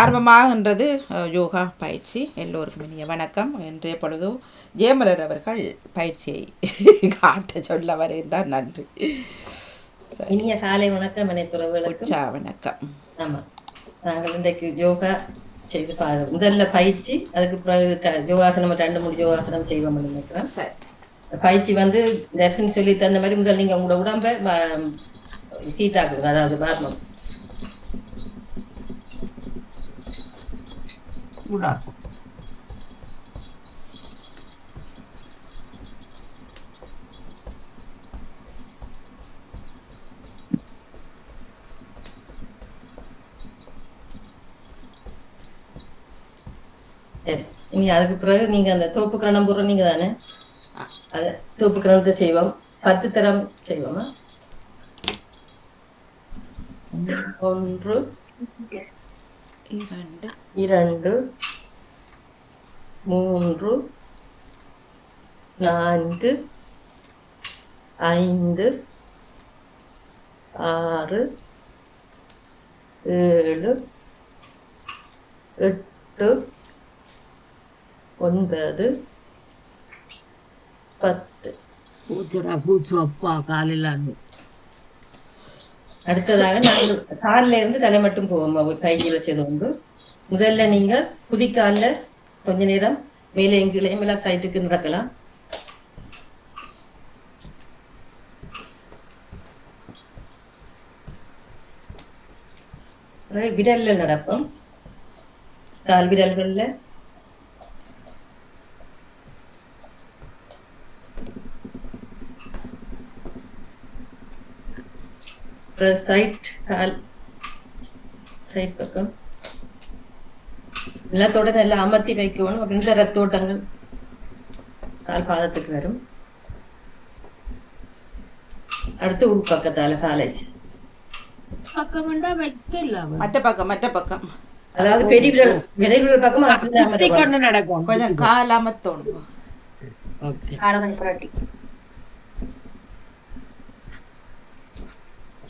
ஆரம்பமாகின்றது யோகா பயிற்சி. எல்லோருக்கும் இனிய வணக்கம். இன்றைய பொழுது ஜெயமலர் அவர்கள் பயிற்சியை காட்ட சொல்ல வருகின்றார். நன்றி. இனிய காலை வணக்கம் இணைத்துறவுகளுக்கும் உற்சா வணக்கம். ஆமா. நாங்கள் இன்றைக்கு யோகா செய்து முதல்ல பயிற்சி அதுக்கு பிறகு யோகாசனம் ரெண்டு மூணு யோகாசனம் செய்வோம் நினைக்கிறேன். சரி. பயிற்சி வந்து தர்ஷன் சொல்லி தந்த மாதிரி முதல் நீங்க உங்களோட உடம்ப ஹீட் ஆக்குங்க அதாவது பாத்மம் சரி இனி அதுக்கு பிறகு நீங்க அந்த தோப்பு கிரணம் போடுற நீங்க தானே அது தோப்பு கிரணத்தை செய்வோம். பத்து தரம் செய்வோமா? ஒன்று இரண்டு. இரண்டு மூன்று நான்கு ஐந்து ஆறு ஏழு எட்டு ஒன்பது பத்து. பூச்சுடா பூச்சு அப்பா காலையில் அடுத்ததாக நாங்கள் காலில் இருந்து தலை மட்டும் போவோம் கையில் செய்து கொண்டு முதல்ல நீங்கள் குதிக்கால்ல கொஞ்ச நேரம் மேலே கீழே மேலே சைட்டுக்கு நடக்கலாம் பிறகு விரல்ல நடப்போம் கால் விரல்கள்ல பிறகு சைட் கால் சைட் பக்கம் நிலத்தோட நல்லா அமர்த்தி வைக்கணும் அப்படின்ற ரத்தோட்டங்கள் கால் பாதத்துக்கு வரும். அடுத்து உள் பக்கத்தால காலை. மற்ற பக்கம் மற்ற பக்கம். அதாவது பெரிய விரல் விரை விரல் பக்கம் நடக்கும். கொஞ்சம் கால் அமர்த்தணும். ஓகே.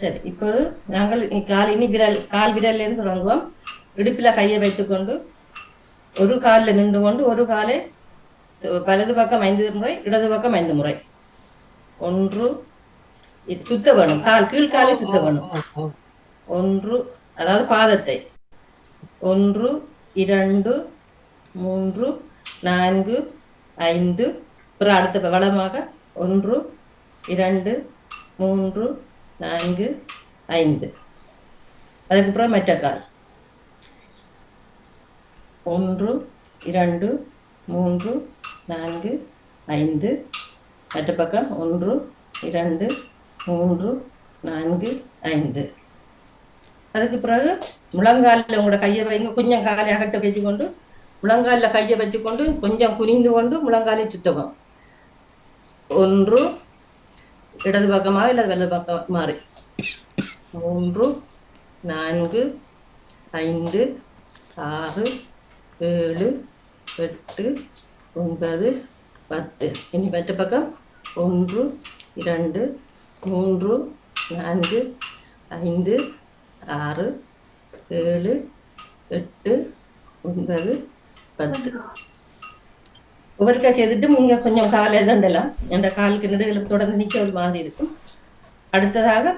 சரி இப்பொழுது நாங்கள் கால் இனி விரல் கால் விரல்ல இருந்து தொடங்குவோம். இடுப்புல கையை வைத்துக்கொண்டு ஒரு காலில் நின்று கொண்டு ஒரு காலை வலது பக்கம் ஐந்து முறை இடது பக்கம் ஐந்து முறை. ஒன்று சுத்த வேணும். கால் கீழ்காலை சுத்த வேணும். ஒன்று அதாவது பாதத்தை. ஒன்று இரண்டு மூன்று நான்கு ஐந்து. அப்புறம் அடுத்த வளமாக ஒன்று இரண்டு மூன்று நான்கு ஐந்து. அதுக்கப்புறம் மற்ற கால். ஒன்று இரண்டு மூன்று நான்கு ஐந்து. மற்ற பக்கம் ஒன்று இரண்டு மூன்று நான்கு ஐந்து. அதுக்கு பிறகு முழங்காலில் உங்களோட கையை வைங்க. கொஞ்சம் காலை அகட்ட வச்சுக்கொண்டு முழங்காலில் கையை வச்சுக்கொண்டு கொஞ்சம் குனிந்து கொண்டு முழங்காலை சுத்தவும். ஒன்று இடது பக்கமாக இல்லை வலது பக்கம்? மாறி மூன்று நான்கு ஐந்து ஆறு ஏழு எட்டு ஒன்பது பத்து. இனி மற்ற பக்கம். ஒன்று இரண்டு மூன்று நான்கு ஐந்து ஆறு ஏழு எட்டு ஒன்பது பத்து. ஒவ்வொருக்கா செய்துட்டு நீங்கள் கொஞ்சம் காலை தண்டலாம் அந்த காலுக்கு நடுவில் தொடர்ந்து நிற்க ஒரு மாதிரி இருக்கும். அடுத்ததாக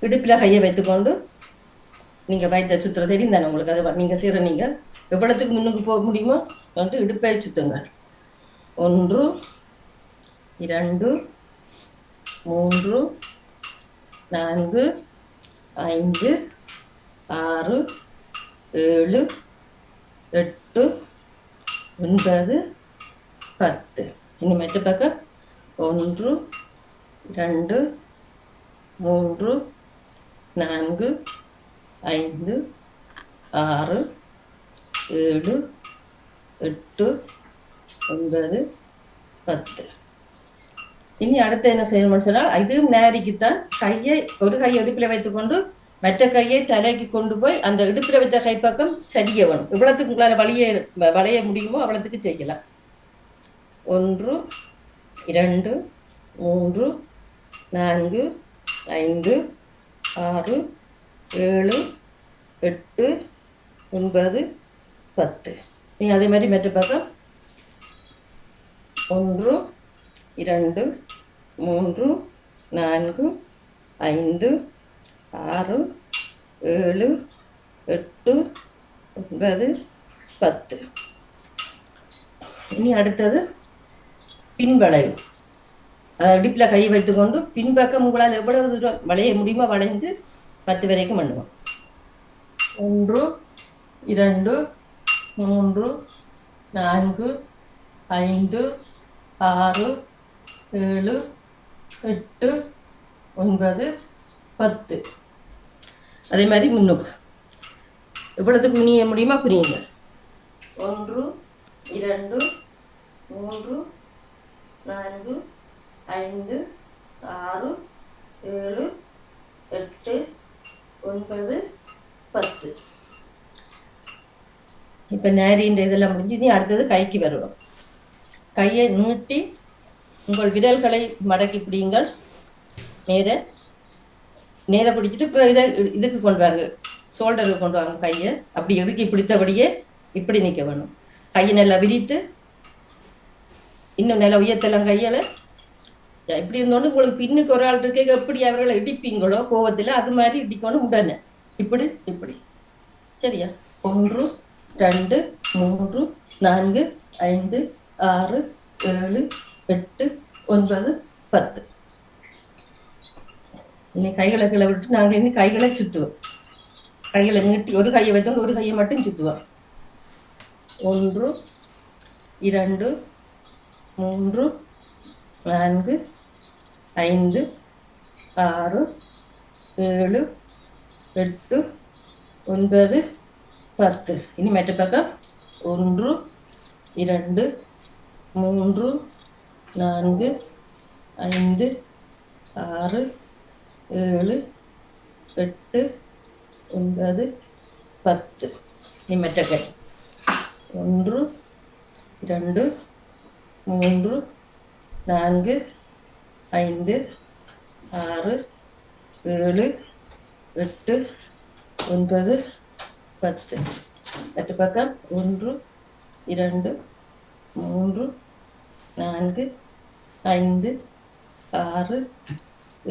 இடுப்பில் கையை வைத்துக்கொண்டு நீங்கள் வைத்த சுற்றுற தெரியும் தானே உங்களுக்கு? அது நீங்கள் செய்கிற நீங்கள் எவ்வளோத்துக்கு முன்னுக்கு போக முடியுமோ வந்து இடுப்பை சுத்துங்கள் ஒன்று இரண்டு மூன்று நான்கு ஐந்து ஆறு ஏழு எட்டு ஒன்பது பத்து. இனி மற்ற பக்கம் ஒன்று இரண்டு மூன்று நான்கு ஐந்து ஆறு ஏழு எட்டு ஒன்பது பத்து. இனி அடுத்து என்ன செய்யணும்னு சொன்னால் இதுவும் நேரிக்குத்தான். கையை ஒரு கையை இடுப்பில் வைத்துக்கொண்டு மற்ற கையை தலைக்கு கொண்டு போய் அந்த இடுப்பில் வைத்த கைப்பக்கம் சரிய வேணும். இவ்வளவுக்கு உங்களால் வளைய வளைய முடியுமோ அவ்வளோத்துக்கு செய்யலாம். ஒன்று இரண்டு மூன்று நான்கு ஐந்து ஆறு ஏழு எட்டு ஒன்பது பத்து. நீங்கள் அதே மாதிரி மெட்டு பக்கம் ஒன்று இரண்டு மூன்று நான்கு ஐந்து ஆறு ஏழு எட்டு ஒன்பது பத்து. இனி அடுத்தது பின்வளைவு. அதாவது இடுப்பில் கை வைத்துக்கொண்டு பின்பக்கம் உங்களால் எவ்வளவு தூரம் வளைய முடியுமோ வளைந்து பத்து வரைக்கும் பண்ணுவோம். ஒன்று இரண்டு மூன்று நான்கு ஐந்து ஆறு ஏழு எட்டு ஒன்பது பத்து. அதே மாதிரி முன்னுக்கு. எவ்வளோத்துக்கு குனிய முடியுமா புரியுங்க? ஒன்று இரண்டு மூன்று நான்கு ஐந்து ஆறு ஏழு எட்டு ஒன்பது பத்து. இப்போ நேரின்ற இதெல்லாம் முடிஞ்சு நீ அடுத்தது கைக்கு வருவோம். கையை நீட்டி உங்கள் விரல்களை மடக்கி பிடிங்கள் நேர நேர பிடிச்சிட்டு அப்புறம் இதை இதுக்கு கொண்டு வாங்க ஷோல்டருக்கு கொண்டு வாங்க கையை. அப்படி இறுக்கி பிடித்தபடியே இப்படி நிற்க வேணும். கையை நல்லா விரித்து இன்னும் நல்லா உயர்த்தலாம் கையால். இப்படி இருந்தோன்னு உங்களுக்கு பின்னுக்கு ஒரு ஆள் இருக்க எப்படி அவர்களை இடிப்பீங்களோ கோவத்தில் அது மாதிரி இடிக்கணும் உடனே. இப்படி இப்படி. சரியா? ஒன்று ரெண்டு மூன்று நான்கு ஐந்து ஆறு ஏழு எட்டு ஒன்பது பத்து இனி கைகளை கீழே விட்டு நாங்கள் இனி கைகளை சுற்றுவோம் கைகளை நீட்டி ஒரு கையை வைத்தோம் ஒரு கையை மட்டும் சுற்றுவோம் ஒன்று இரண்டு மூன்று நான்கு ஐந்து ஆறு ஏழு எட்டு ஒன்பது பத்து. இனி மற்ற பக்கம் ஒன்று இரண்டு மூன்று நான்கு ஐந்து ஆறு ஏழு எட்டு ஒன்பது பத்து. இனி மற்ற ஒன்று இரண்டு மூன்று நான்கு ஐந்து ஆறு ஏழு எட்டு ஒன்பது பத்து. மற்ற பக்கம் ஒன்று இரண்டு மூன்று நான்கு ஐந்து ஆறு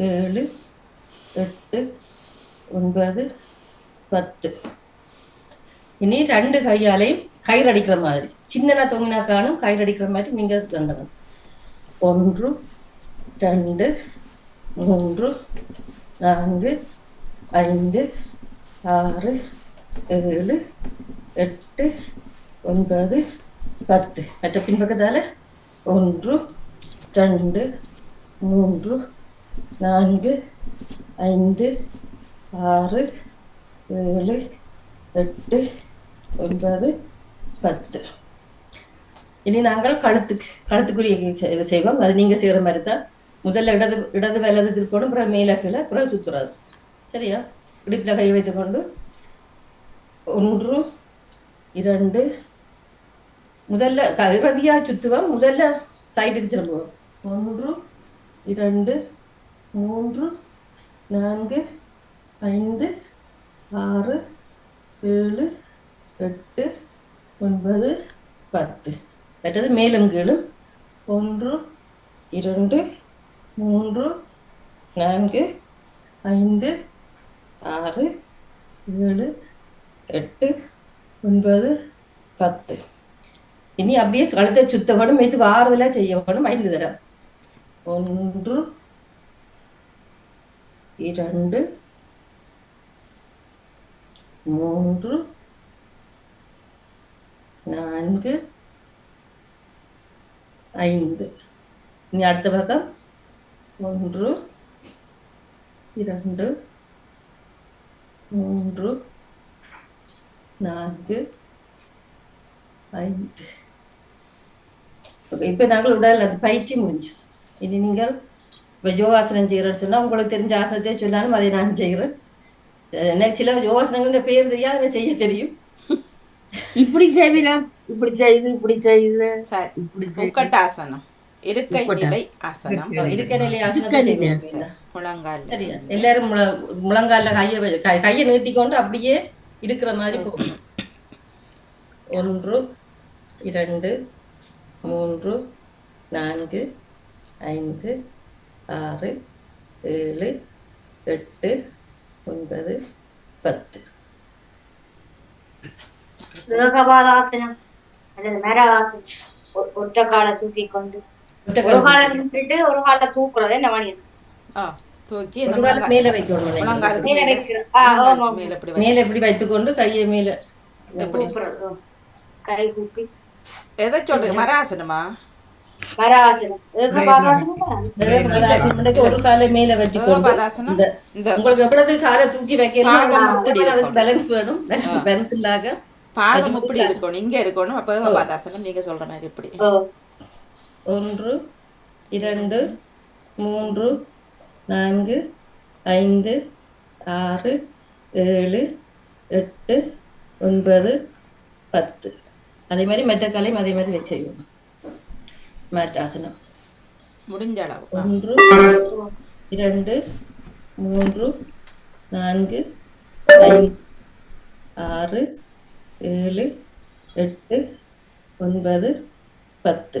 ஏழு எட்டு ஒன்பது பத்து. இனி ரெண்டு கையாலையும் கயிறு அடிக்கிற மாதிரி. சின்னனா தொங்கினா காணும் கயிறு அடிக்கிற மாதிரி நீங்கள் கண்டணும் ஒன்று ரெண்டு மூன்று நான்கு ஐந்து ஆறு ஏழு எட்டு ஒன்பது பத்து மற்ற பின்பக்கத்தால் ஒன்று ரெண்டு மூன்று நான்கு ஐந்து ஆறு ஏழு எட்டு ஒன்பது பத்து இனி நாங்கள் கழுத்துக்கு கழுத்துக்குரிய செ- இது செய்வோம் அது நீங்கள் செய்கிற மாதிரி தான் முதல்ல இடது இடது வலது திருப்பணும் அப்புறம் மேலே கீழே அப்புறம் சுற்றுறது சரியா இடுப்பில் கை வைத்துக்கொண்டு ஒன்று இரண்டு. முதல்ல இறுதியாக சுற்றுவோம் முதல்ல சைடுக்கு திரும்புவோம். ஒன்று இரண்டு மூன்று நான்கு ஐந்து ஆறு ஏழு எட்டு ஒன்பது பத்து. மற்றது மேலும் கீழும். ஒன்று இரண்டு மூன்று நான்கு ஐந்து ஆறு ஏழு எட்டு ஒன்பது பத்து. இனி அப்படியே கழுத்தை சுத்தப்படும் இது ஆறுதலாக செய்ய ஐந்து தரம். ஒன்று இரண்டு மூன்று நான்கு ஐந்து. இனி அடுத்த பக்கம். ஒன்று இரண்டு மூன்று நான்கு. ஐந்து. ஓகே இப்போ நாங்கள் உடல் அந்த பயிற்சி முடிஞ்சு. இனி நீங்கள் இப்போ யோகாசனம் செய்கிறேன்னு சொன்னால் உங்களுக்கு தெரிஞ்ச ஆசனத்தையே சொன்னாலும் அதை நான் செய்கிறேன் எனக்கு சில யோகாசனங்கள் பேர் தெரியாது எனக்கு செய்ய தெரியும். இப்படி செய்யலாம் இப்படி செய்து இப்படி செய்து. சரி இப்படி செய்து. முக்கட்டாசனம் இருக்கை நிலை ஆசனம். இருக்க நிலை. ஆசனத்தை சரி, முழங்கால் சரியா? எல்லாரும் முழ முழங்கால கையை கையை நீட்டிக்கொண்டு அப்படியே இருக்கிற மாதிரி போகணும் ஒன்று இரண்டு மூன்று நான்கு ஐந்து ஆறு ஏழு எட்டு ஒன்பது பத்து. ஏகபாதாசனம் அல்லது மரவாசனம். ஒ- ஒற்றை காலை தூக்கி கொண்டு ஒரு கால் நின்றுட்டு ஒரு காலை தூக்குறதே ஆ. தூக்கி மேலே வைக்கணும் மேல இப்படி இப்படி வைத்துக்கொண்டு கையை மேலே எப்படி? கை கூப்பி. எதை சொல்றீங்க மராசனமா ஒரு காலை மேலே உங்களுக்கு எவ்வளவு காலை தூக்கி வைக்கலாம். பேலன்ஸ் வேணும். பேலன்ஸ் இல்லாக பாதம் இப்படி இருக்கணும். இங்க இருக்கணும். அப்ப ஏகபாதாசனம் நீங்க சொல்ற மாதிரி இப்படி. ஒன்று இரண்டு மூன்று நான்கு ஐந்து ஆறு ஏழு எட்டு ஒன்பது பத்து. அதே மாதிரி மெட்ட காலையும் அதே மாதிரி வச்சு மேட்டாசனம் முடிஞ்ச அளவு. ஒன்று இரண்டு மூன்று நான்கு ஐந்து ஆறு ஏழு எட்டு ஒன்பது பத்து.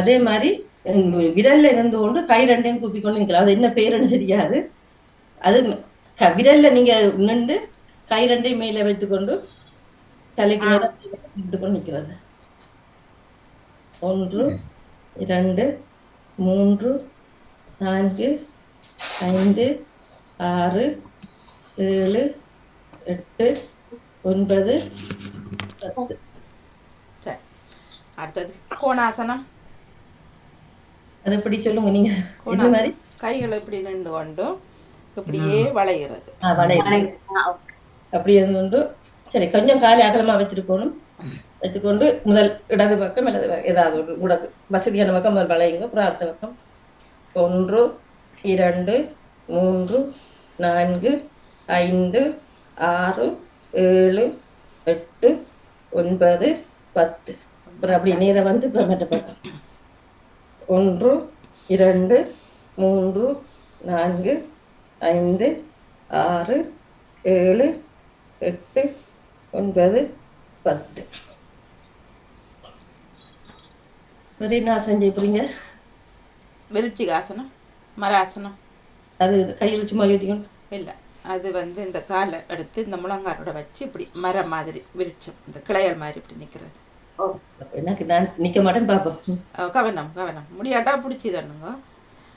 அதே மாதிரி உம், விரல்ல இருந்து கொண்டு கை ரெண்டையும் கூப்பி கொண்டு நிற்கலாம். அது என்ன பேருன்னு தெரியாது. அது க- விரல்ல நீங்க நின்று கை ரெண்டையும் மேலே வைத்துக்கொண்டு தலைக்கு நேரம் கொண்டு நிற்கிறது. ஒன்று இரண்டு மூன்று நான்கு ஐந்து ஆறு ஏழு எட்டு ஒன்பது சரி. அடுத்தது. கோணாசனம். அது எப்படி சொல்லுங்க நீங்க? கோணாசனம் மாதிரி? கைகளை இப்படி நின்று கொண்டு இப்படியே வளைகிறது ஓகே. அப்படி இருந்து சரி கொஞ்சம் காலை அகலமா வச்சிருக்கணும் வச்சுக்கொண்டு முதல் இடது பக்கம் அல்லது ஏதாவது ஒரு உடக்கு வசதியான பக்கம் முதல் வளையுங்க. அப்புறம் அடுத்த பக்கம். ஒன்று இரண்டு மூன்று நான்கு ஐந்து ஆறு ஏழு எட்டு ஒன்பது பத்து. அப்புறம் அப்படி நேரம் வந்து அப்புறம் மற்ற பக்கம். ஒன்று இரண்டு மூன்று நான்கு ஐந்து ஆறு ஏழு எட்டு ஒன்பது பத்து. வேறு என்ன ஆசனம் செய்ய போறீங்க? விருச்சிகாசனம் மராசனம். அது கையில் சும்மா எழுதிக்கணும் இல்லை அது வந்து இந்த காலை எடுத்து இந்த முழங்காலோட வச்சு இப்படி மரம் மாதிரி விரிச்சம் இந்த கிளையல் மாதிரி இப்படி நிற்கிறது எனக்கு நான் நிற்க மாட்டேன்னு பார்ப்போம் கவனம் கவனம். முடியாட்டா பிடிச்சி தண்ணுங்க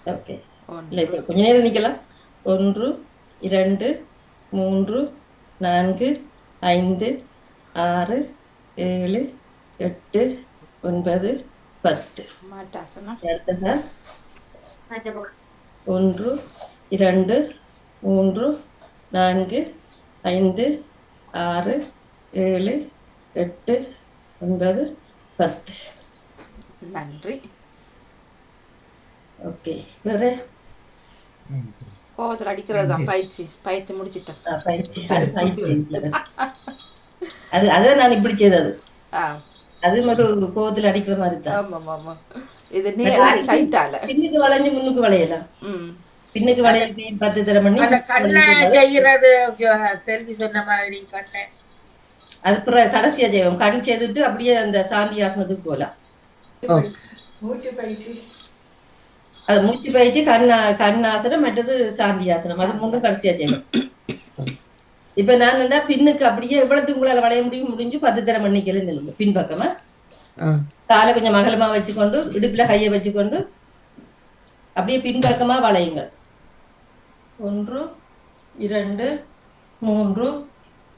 ஓகே இல்லை இப்போ கொஞ்ச நேரம் நிற்கலாம் ஒன்று இரண்டு மூன்று நான்கு ஐந்து ஆறு ஏழு எட்டு ஒன்பது பத்து. அடுத்ததா. ஒன்று இரண்டு மூன்று நான்கு ஐந்து ஆறு ஏழு எட்டு ஒன்பது பத்து. நன்றி. ஓகே. வேறு? கோவத்தில் அடிக்கிறது தான். பயிற்சி. பயிற்சி முடிச்சிட்டோம் ஆ, பயிற்சி. அது. அது அதான் நான் இப்படி செய்தது. ஆ. அது ஒரு கோவத்தில் அடிக்கிற மாதிரி தான். ஆமாம் ஆமாம் இது நேரா சைட்டால பின்னுக்கு வளைஞ்சு முன்னுக்கு வளையலாம். ம். பின்னுக்கு வளையி பத்து தர பண்ணி அந்த கண்ணை செய்யறது செல்வி சொன்ன மாதிரி கண்ணை. அது அப்புறம் கடைசியா செய்வோம் கண் செய்துட்டு அப்படியே அந்த சாந்தி ஆசனத்துக்கு போகலாம் அது மூச்சு பயிற்சி கண்ணா கண்ணாசனம் மற்றது சாந்தி ஆசனம். அது மூணும் கடைசியா செய்யணும் இப்ப நான் என்னடா பின்னுக்கு அப்படியே எவ்வளவுக்கு உங்களால வளைய முடியும்? முடிஞ்சு பத்து தர பண்ணிக்கல நில்லுங்க. பின்பக்கமா காலை கொஞ்சம் அகலமா வச்சுக்கொண்டு இடுப்புல கையை வச்சுக்கொண்டு அப்படியே பின்பக்கமா வளையுங்கள். ஒன்று இரண்டு மூன்று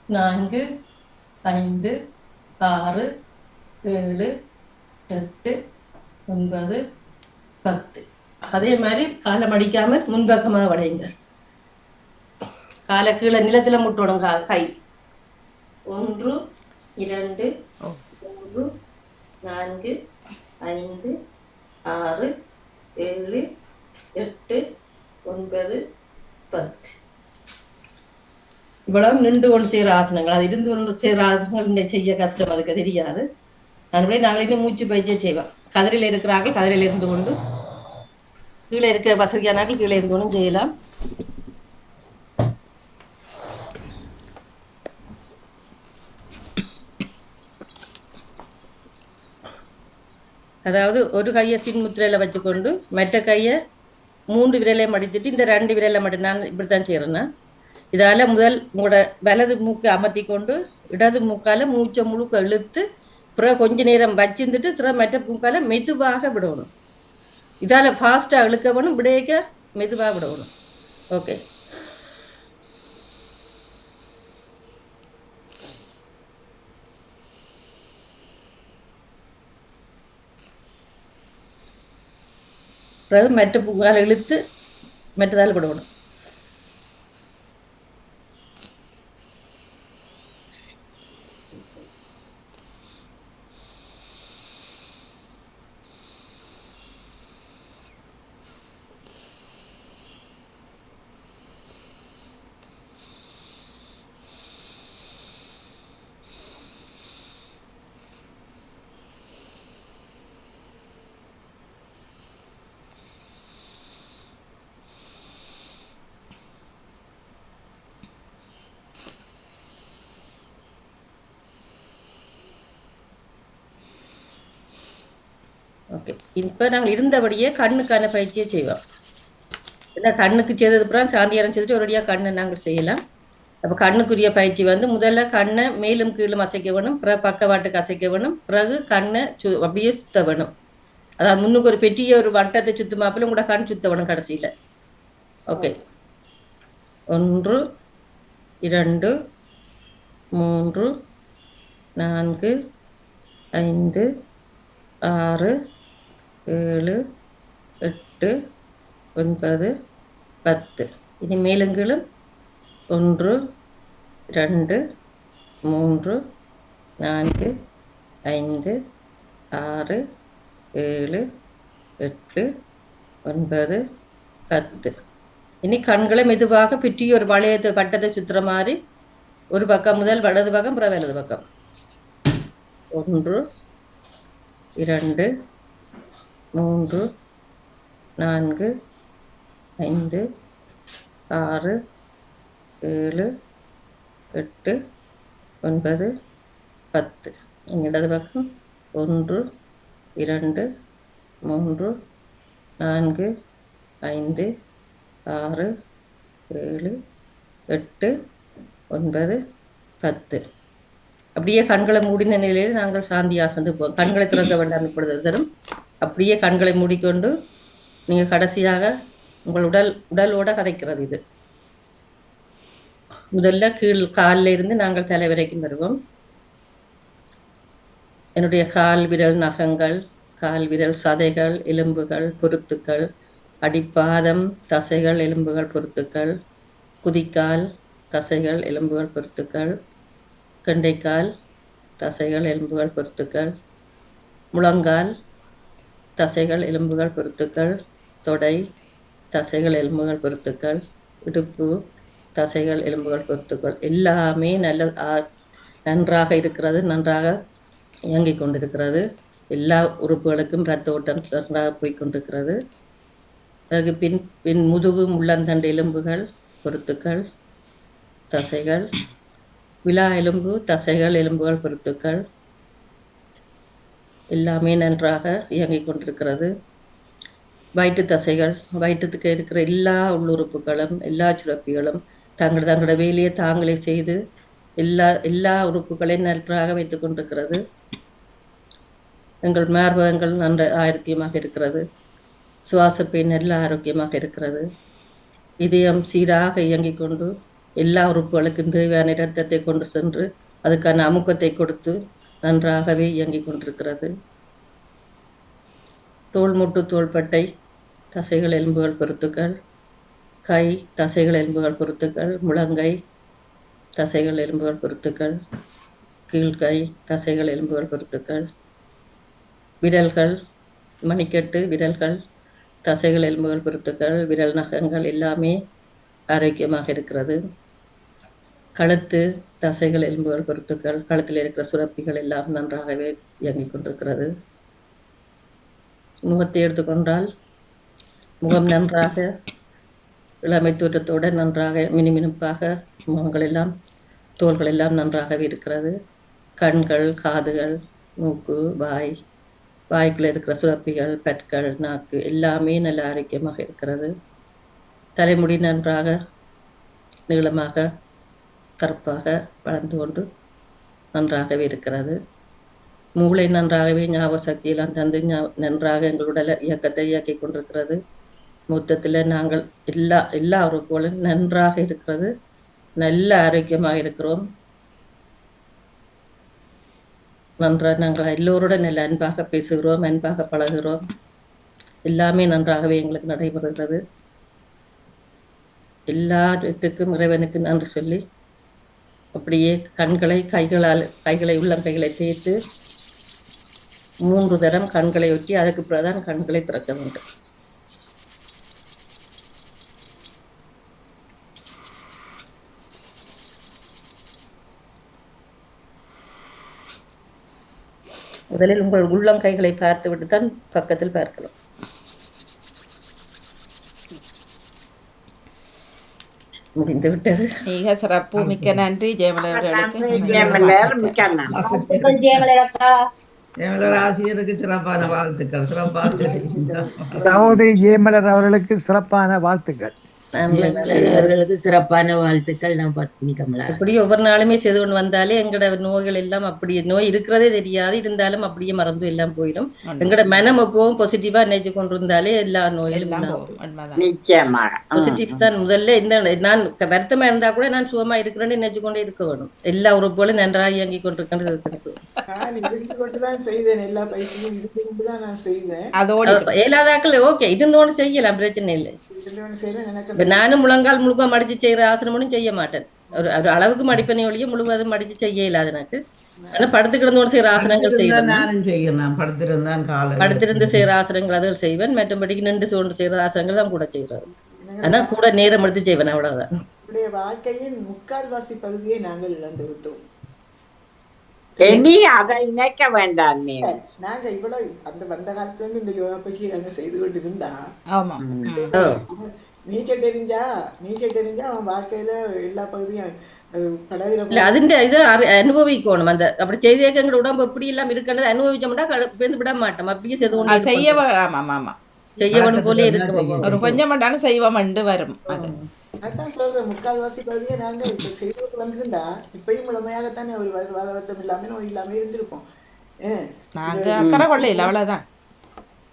நான்கு ஐந்து ஆறு ஏழு எட்டு ஒன்பது பத்து. அதே மாதிரி காலை மடிக்காம முன்பக்கமாக வளையுங்கள். காலை கீழே நிலத்துல முட்டோடும் கா கை. ஒன்று இரண்டு மூன்று நான்கு ஐந்து ஆறு ஏழு எட்டு ஒன்பது பத்து. இவ்வளவு நின்று கொண்டு செய்கிற ஆசனங்கள். அது இருந்து கொண்டு செய்கிற ஆசனங்கள் இன்னும் செய்ய கஷ்டம். அதுக்கு தெரியாது. அதுபடி நாங்கள் இன்னும் மூச்சு பயிற்சியை செய்வோம். கதிரையில் இருக்கிறார்கள் கதிரையில் இருந்து கொண்டு கீழே இருக்க வசதியானார்கள் கீழே இருந்து கொண்டும் செய்யலாம். அதாவது ஒரு கையை சின் முத்திரையில் வச்சுக்கொண்டு மற்ற கையை மூன்று விரலையும் மடித்துட்டு இந்த ரெண்டு விரலை மட்டும் நான் இப்படி தான் செய்கிறேன்னா இதால் முதல் உங்களோட வலது மூக்கை அமர்த்தி கொண்டு இடது மூக்கால் மூச்சை முழுக்க இழுத்து பிறகு கொஞ்ச நேரம் வச்சிருந்துட்டு பிற மற்ற மூக்கால் மெதுவாக விடணும். இதால் ஃபாஸ்ட்டாக இழுக்க வேணும் விடையக்க மெதுவாக விடணும். ஓகே பிறகு மற்ற பூக்கால் இழுத்து மற்றதால் விடணும். ஓகே. இப்போ நாங்கள் இருந்தபடியே கண்ணுக்கான பயிற்சியை செய்வோம். ஏன்னா கண்ணுக்கு செய்தது அப்புறம் சாந்தியாரம் செய்துட்டு ஒரேடியாக கண்ணை நாங்கள் செய்யலாம். அப்போ கண்ணுக்குரிய பயிற்சி வந்து முதல்ல கண்ணை மேலும் கீழும் அசைக்க வேணும் பிற பக்கவாட்டுக்கு அசைக்க வேணும் பிறகு கண்ணை சு அப்படியே சுத்த வேணும். அதாவது முன்னுக்கு ஒரு பெட்டிய ஒரு வட்டத்தை சுத்துமாப்பில் உங்களோட கண் சுத்த வேணும் கடைசியில். ஓகே. ஒன்று இரண்டு மூன்று நான்கு ஐந்து ஆறு ஏழு எட்டு ஒன்பது பத்து. இனி மேலும் கீழும் ஒன்று ரெண்டு மூன்று நான்கு ஐந்து ஆறு ஏழு எட்டு ஒன்பது பத்து. இனி கண்களை மெதுவாக பிட்டி ஒரு வளையத்தை வட்டத்தை சுற்றுற மாதிரி ஒரு பக்கம் முதல் வலது பக்கம் பிற வலது பக்கம். ஒன்று இரண்டு மூன்று நான்கு ஐந்து ஆறு ஏழு எட்டு ஒன்பது பத்து. இடது பக்கம் ஒன்று இரண்டு மூன்று நான்கு ஐந்து ஆறு ஏழு எட்டு ஒன்பது பத்து. அப்படியே கண்களை மூடின நிலையில் நாங்கள் சாந்தி ஆசந்து போவோம் கண்களை திறக்க வேண்டாம். இப்பொழுது தரும். அப்படியே கண்களை மூடிக்கொண்டு நீங்கள் கடைசியாக உங்கள் உடல் உடலோட கதைக்கிறது இது. முதல்ல கீழ் காலில் இருந்து நாங்கள் தலை வரைக்கும் வருவோம். என்னுடைய கால் விரல் நகங்கள் கால் விரல் சதைகள் எலும்புகள் பொருத்துக்கள் அடிப்பாதம் தசைகள் எலும்புகள் பொருத்துக்கள் குதிக்கால் தசைகள் எலும்புகள் பொருத்துக்கள் கண்டைக்கால் தசைகள் எலும்புகள் பொருத்துக்கள் முழங்கால் தசைகள் எலும்புகள் பொருத்துக்கள் தொடை தசைகள் எலும்புகள் பொருத்துக்கள் இடுப்பு தசைகள் எலும்புகள் பொருத்துக்கள். எல்லாமே நல்ல நன்றாக இருக்கிறது நன்றாக இயங்கிக் கொண்டிருக்கிறது. எல்லா உறுப்புகளுக்கும் இரத்த ஓட்டம் நன்றாக போய்கொண்டிருக்கிறது பிறகு பின் பின் முதுகு முள்ளந்தண்டு எலும்புகள் பொருத்துக்கள் தசைகள் விழா எலும்பு தசைகள் எலும்புகள் பொருத்துக்கள் எல்லாமே நன்றாக இயங்கிக் கொண்டிருக்கிறது. வயிற்று தசைகள் வயிற்றுக்கு இருக்கிற எல்லா உள்ளுறுப்புகளும் எல்லா சுரப்பிகளும் தங்கள் தங்களோட வேலையை தாங்களே செய்து எல்லா எல்லா உறுப்புகளையும் நன்றாக வைத்துக் கொண்டிருக்கிறது. எங்கள் மார்பகங்கள் நன்ற ஆரோக்கியமாக இருக்கிறது. சுவாசப்பை நல்ல ஆரோக்கியமாக இருக்கிறது. இதயம் சீராக இயங்கிக் கொண்டு எல்லா உறுப்புகளுக்கும் தேவையான இரத்தத்தை கொண்டு சென்று அதுக்கான அமுக்கத்தை கொடுத்து நன்றாகவே இயங்கிக் கொண்டிருக்கிறது. தோல் முட்டு தோள்பட்டை தசைகள் எலும்புகள் பொருத்துக்கள் கை தசைகள் எலும்புகள் பொருத்துக்கள் முழங்கை தசைகள் எலும்புகள் பொருத்துக்கள் கீழ்கை தசைகள் எலும்புகள் பொருத்துக்கள் விரல்கள் மணிக்கட்டு விரல்கள் தசைகள் எலும்புகள் பொருத்துக்கள் விரல் நகங்கள் எல்லாமே ஆரோக்கியமாக இருக்கிறது. கழுத்து தசைகள் எலும்புகள் பொருத்துக்கள் கழுத்தில் இருக்கிற சுரப்பிகள் எல்லாம் நன்றாகவே இயங்கிக் கொண்டிருக்கிறது. முகத்தை எடுத்துக்கொண்டால் முகம் நன்றாக இளமை தோற்றத்தோடு நன்றாக மினுமினுப்பாக முகங்கள் எல்லாம் தோள்கள் எல்லாம் நன்றாகவே இருக்கிறது. கண்கள் காதுகள் மூக்கு வாய் வாய்க்குள்ள இருக்கிற சுரப்பிகள் பற்கள் நாக்கு எல்லாமே நல்ல ஆரோக்கியமாக இருக்கிறது. தலைமுடி நன்றாக நீளமாக கருப்பாக வளர்ந்து கொண்டு நன்றாகவே இருக்கிறது. மூளை நன்றாகவே ஞாபக சக்தியெல்லாம் தந்து ஞா- நன்றாக எங்கள் இயக்கத்தை இயக்கி கொண்டிருக்கிறது. மொத்தத்தில் நாங்கள் எல்லா எல்லா உறுப்புகளும் நன்றாக இருக்கிறது. நல்ல ஆரோக்கியமாக இருக்கிறோம். நன்றாக நாங்கள் எல்லோருடன் நல்ல அன்பாக பேசுகிறோம் அன்பாக பழகுகிறோம். எல்லாமே நன்றாகவே எங்களுக்கு நடைபெறுகிறது. எல்லாத்துக்கும் இறைவனுக்கு நன்றி சொல்லி அப்படியே கண்களை கைகளால் கைகளை உள்ளங்கைகளை தேய்த்து மூன்று தரம் கண்களை ஒட்டி அதுக்கு பிறகுதான் கண்களை திறக்க வேண்டும். முதலில் உங்கள் உள்ளங்கைகளை பார்த்துவிட்டு தான் பக்கத்தில் பார்க்கலாம். முடிந்து விட்டது. மிக சிறப்பு மிக்க நன்றி ஜெயமலர் ஜெயமலர். ஆசிரியருக்கு சிறப்பான வாழ்த்துக்கள். சிறப்பாக. சகோதரி ஜெயமலர் அவர்களுக்கு சிறப்பான வாழ்த்துக்கள். அவர்களுக்கு சிறப்பான வாழ்த்துக்கள். நான் பத்மினி கமலா. இப்படி ஒவ்வொரு நாளுமே செய்து கொண்டு வந்தாலே எங்களோட நோய்கள் எல்லாம் அப்படியே நோய் இருக்கிறதே தெரியாது. இருந்தாலும் அப்படியே மறந்து எல்லாம் போயிடும். எங்களோட மனம் எப்பவும் பாசிட்டிவா நினைச்சு கொண்டு இருந்தாலே எல்லா நோய்களும். பாசிட்டிவ் தான் முதல்ல இந்த நான் வருத்தமா இருந்தா கூட நான் சுகமா இருக்கிறேன்னு நினைச்சு கொண்டே இருக்க வேணும். எல்லா உறுப்புகளும் நன்றாக இயங்கி கொண்டிருக்கின்றது இயலாதாக்கள் ஓகே. இருந்தோன்னு செய்யலாம் பிரச்சனை இல்லை. இப்ப நானும் முழங்கால் முழுக்க மடிச்சு செய்யற ஆசனமும் செய்ய மாட்டேன். ஒரு ஒரு அளவுக்கு மடிப்பனை ஒழிய முழுவதும் மடிச்சு செய்ய இயலாது எனக்கு. ஆனா படுத்து கிடந்தோடு செய்யற ஆசனங்கள் செய்வேன். நானும் செய்யறேன் படுத்திருந்தான் காலை படுத்திருந்து செய்யற ஆசனங்கள் அதுகள் செய்வேன். மற்றபடிக்கு நின்று சோண்டு செய்யற ஆசனங்கள் தான் கூட செய்யறது ஆனா கூட நேரம் எடுத்து செய்வேன் அவ்வளவுதான். வாழ்க்கையின் முக்கால்வாசி பகுதியை நாங்கள் இழந்து விட்டோம். இனி அதை இணைக்க வேண்டாம் நீ. நாங்க இவ்வளவு அந்த வந்த காலத்துல இந்த யோகா பயிற்சியை நாங்க செய்து கொண்டு இருந்தா ஆமாம் ம். ஓ, நீச்சல் தெரிஞ்சா நீச்சல் தெரிஞ்சா அவன் வாழ்க்கையில எல்லா பகுதியும் இல்ல இது அறி- அனுபவிக்கணும். அந்த அப்படி செய்தேக்க எங்க உடம்பு எப்படி எல்லாம் இருக்குன்றது அனுபவிச்சோம்னா பேருந்து விட மாட்டோம். அப்படியே செய்து செய்ய ஆமாம் ஆமாம் செய்யவனும் போல இருக்கு ஒரு கொஞ்சம் மட்டும் செய்வோம் அண்டு வரும் அது. அதான் சொல்றேன் முக்கால்வாசி பகுதியை நாங்க இப்ப கொண்டு வந்திருந்தா இப்பயும் முழுமையாகத்தானே ஒரு வரு- வாத வருத்தம் இல்லாம நோய் இல்லாம இருந்திருப்போம். நாங்க அக்கறை கொள்ளையில் அவ்வளவுதான்.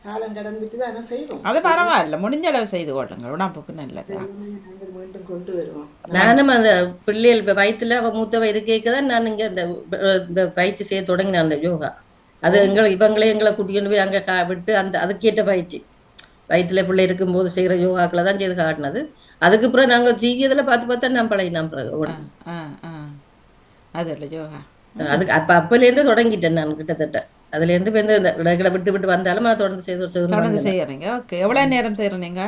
காலம் கடந்துட்டு தானே செய்வோம் அது பரவாயில்ல முடிஞ்ச அளவு செய்து கொள்ளுங்க உடம்புக்கு நல்லது. நாங்கள் மீண்டும் கொண்டு வருவோம். நானும் அந்த பிள்ளைகள் இப்ப வயித்துல அவ மூத்தவ இருக்கேக்க தான் நான் இங்க இந்த இந்த பயிற்சி செய்ய தொடங்கினேன் அந்த யோகா. அது எங்களை இவங்களே எங்களை கூட்டிட்டு போய் அங்க கா- விட்டு அந்த அதுக்கேற்ற பயிற்சி. வயிற்றுல பிள்ளை இருக்கும்போது செய்யற யோகாக்களை தான் செய்து காட்டினது. அதுக்கு பிறகு நாங்க செய்யறதுல பார்த்து பார்த்தா நான் பழகினேன் பிறகு. உடனே. ஆ ஆ. அது இல்லை யோகா. அதுக்கு அப்ப அப்பலேருந்து தொடங்கிட்டேன் நான் கிட்டத்தட்ட. அதுலேருந்து இப்போ இந்த விட்டு விட்டு வந்தாலும் அதை தொடர்ந்து செய்து ஒரு தொடர்ந்து செய்யறீங்க. ஓகே எவ்வளோ நேரம் செய்யறீங்க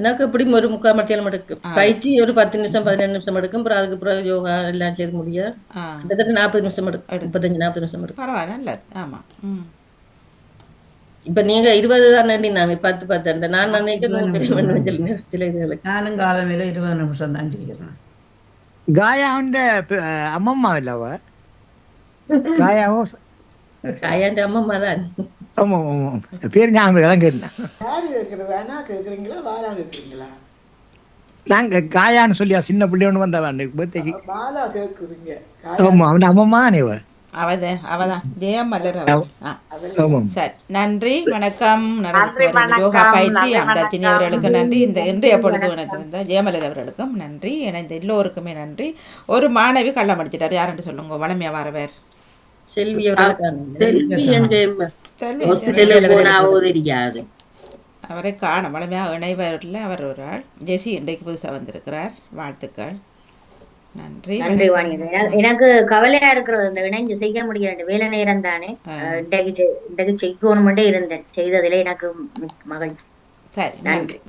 எனக்கு இப்படி ஒரு முக்கால் மட்டியாலும் எடுக்கும் பயிற்சி ஒரு பத்து நிமிஷம் பதினெட்டு நிமிஷம் எடுக்கும். அப்புறம் அதுக்கு பிறகு யோகா எல்லாம் செய்து முடியும் கிட்டத்தட்ட நாற்பது நிமிஷம் எடுக்கும். முப்பத்தஞ்சு நாற்பது நிமிஷம் எடுக்கும். பரவாயில்ல நல்லது. ஆமாம் இப்ப நீங்க இருபது தான் நம்பினாங்க பத்து பத்து. நான் நினைக்கிறேன் சில இதுகளுக்கு. நானும் காலமையில இருபது நிமிஷம் தான் செய்யறேன். காயாவுண்ட அம்மம்மா இல்லவ காயாவும் ஐயாண்ட அம்மா தான். ஆமா ஆமா பேர் ஞாபகம் தான் கேட்டேன். நாங்க காயான்னு சொல்லியா சின்ன பிள்ளை ஒண்ணு வந்தவா அன்னைக்கு பர்த்டேக்கு பாலா கேட்குறீங்க. ஆமா அவன் அம்மம்மா அனைவர் அவதான். அவதான் ஜெயம் மலர் அவன் சரி நன்றி வணக்கம். யோகா பயிற்சி அம்தாச்சினி அவர்களுக்கு நன்றி இந்த இன்றைய பொழுது வனத்திருந்த ஜெயமலர் அவர்களுக்கும் நன்றி. இணைந்த எல்லோருக்குமே நன்றி. ஒரு மாணவி கள்ளம் அடிச்சிட்டார். யாருன்னு சொல்லுங்க வளமையா வரவர். செல்வி செல்வி எங்க செல்வி ஹாஸ்பிட்டலில் போனாவோ தெரியாது. அவரை காண வளமையாக இணைவரில் அவர் ஒரு ஆள். ஜெசி இன்றைக்கு புதுசாக வந்திருக்கிறார். வாழ்த்துக்கள். நன்றி. நன்றி வாணியது எனக்கு- கவலையா இருக்கிறது. இந்த இணைஞ்சு செய்ய முடியல. வேலை நேரம் தானே. இன்றைக்கு செய்- இன்றைக்கு செய்யணும்னே இருந்தேன். செய்ததுல எனக்கு மகிழ்ச்சி. சரி நன்றி.